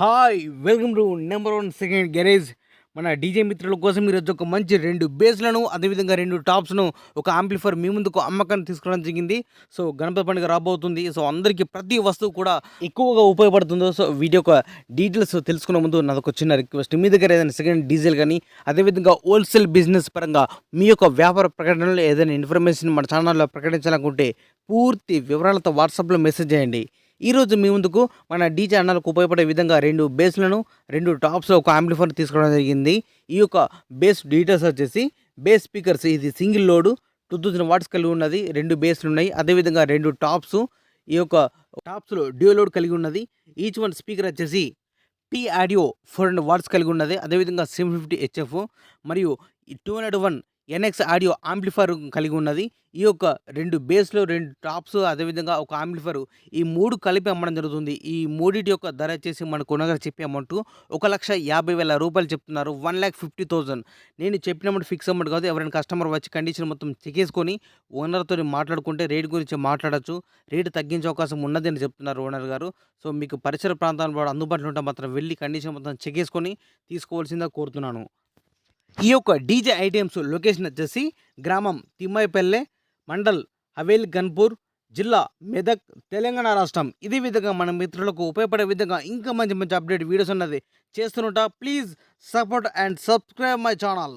Hi welcome to number one second garage. మన DJ మిత్రుల కోసం ఈరోజు ఒక మంచి రెండు బేస్లను అదేవిధంగా రెండు టాప్స్ను ఒక ఆంప్లిఫైర్ మీ ముందుకు అమ్మకాన్ని తీసుకురావడం జరిగింది. సో గణపతి పండుగ రాబోతుంది. సో అందరికీ ప్రతి వస్తువు కూడా ఎక్కువగా ఉపయోగపడుతుందో సో వీటి యొక్క డీటెయిల్స్ తెలుసుకునే ముందు నాదొక చిన్న రిక్వెస్ట్. మీ దగ్గర ఏదైనా సెకండ్ డీజిల్ కానీ అదేవిధంగా హోల్సేల్ బిజినెస్ పరంగా మీ యొక్క వ్యాపార ప్రకటనలో ఏదైనా ఇన్ఫర్మేషన్ మన ఛానల్లో ప్రకటించాలనుకుంటే పూర్తి వివరాలతో వాట్సాప్లో మెసేజ్ చేయండి. ఈరోజు మీ ముందుకు మన డీజే అన్నలకు ఉపయోగపడే విధంగా రెండు బేస్లను రెండు టాప్స్ ఒక ఆంప్లిఫైర్ తీసుకోవడం జరిగింది. ఈ యొక్క బేస్ డీటెయిల్స్ వచ్చేసి బేస్ స్పీకర్స్ ఇది single load two thousand watts కలిగి ఉన్నది రెండు బేస్లు ఉన్నాయి. అదేవిధంగా రెండు టాప్స్ ఈ యొక్క టాప్స్లో డ్యూ లోడ్ కలిగి ఉన్నది. ఈచ్ వన్ స్పీకర్ వచ్చేసి T audio four hundred watts కలిగి ఉన్నది. అదేవిధంగా సెవెన్ ఫిఫ్టీ హెచ్ఎఫ్ మరియు two hundred one NX audio amplifier కలిగి ఉన్నది. ఈ యొక్క రెండు బేస్లో రెండు టాప్స్ అదేవిధంగా ఒక ఆంప్లిఫైర్ ఈ మూడు కలిపి అమ్మడం జరుగుతుంది. ఈ మూడింటి యొక్క ధర వచ్చేసి మనకు కొనగారు చెప్పే అమౌంట్ ఒక లక్ష యాభై వేల రూపాయలు చెప్తున్నారు. వన్ ల్యాక్ ఫిఫ్టీ థౌజండ్ నేను చెప్పిన అమౌంట్ ఫిక్స్ అమౌంట్ కాదు. ఎవరైనా కస్టమర్ వచ్చి కండిషన్ మొత్తం చెక్ చేసుకొని ఓనర్తో మాట్లాడుకుంటే రేట్ గురించి మాట్లాడచ్చు. రేటు తగ్గించే అవకాశం ఉన్నదని చెప్తున్నారు ఓనర్ గారు. సో మీకు పరిసర ప్రాంతాల కూడా అందుబాటులో ఉంటే మాత్రం వెళ్ళి కండిషన్ మొత్తం చెక్ చేసుకొని తీసుకోవాల్సిందిగా కోరుతున్నాను. ఈ యొక్క డీజే ఐటమ్స్ లొకేషన్ వచ్చేసి గ్రామం తిమ్మాయిపల్లె మండల్ హవేల్ గన్పూర్ జిల్లా మెదక్ తెలంగాణ రాష్ట్రం. ఇదే విధంగా మన మిత్రులకు ఉపయోగపడే విధంగా ఇంకా మంచి మంచి అప్డేట్ వీడియోస్ ఉన్నది చేస్తున్నట please support and subscribe my channel.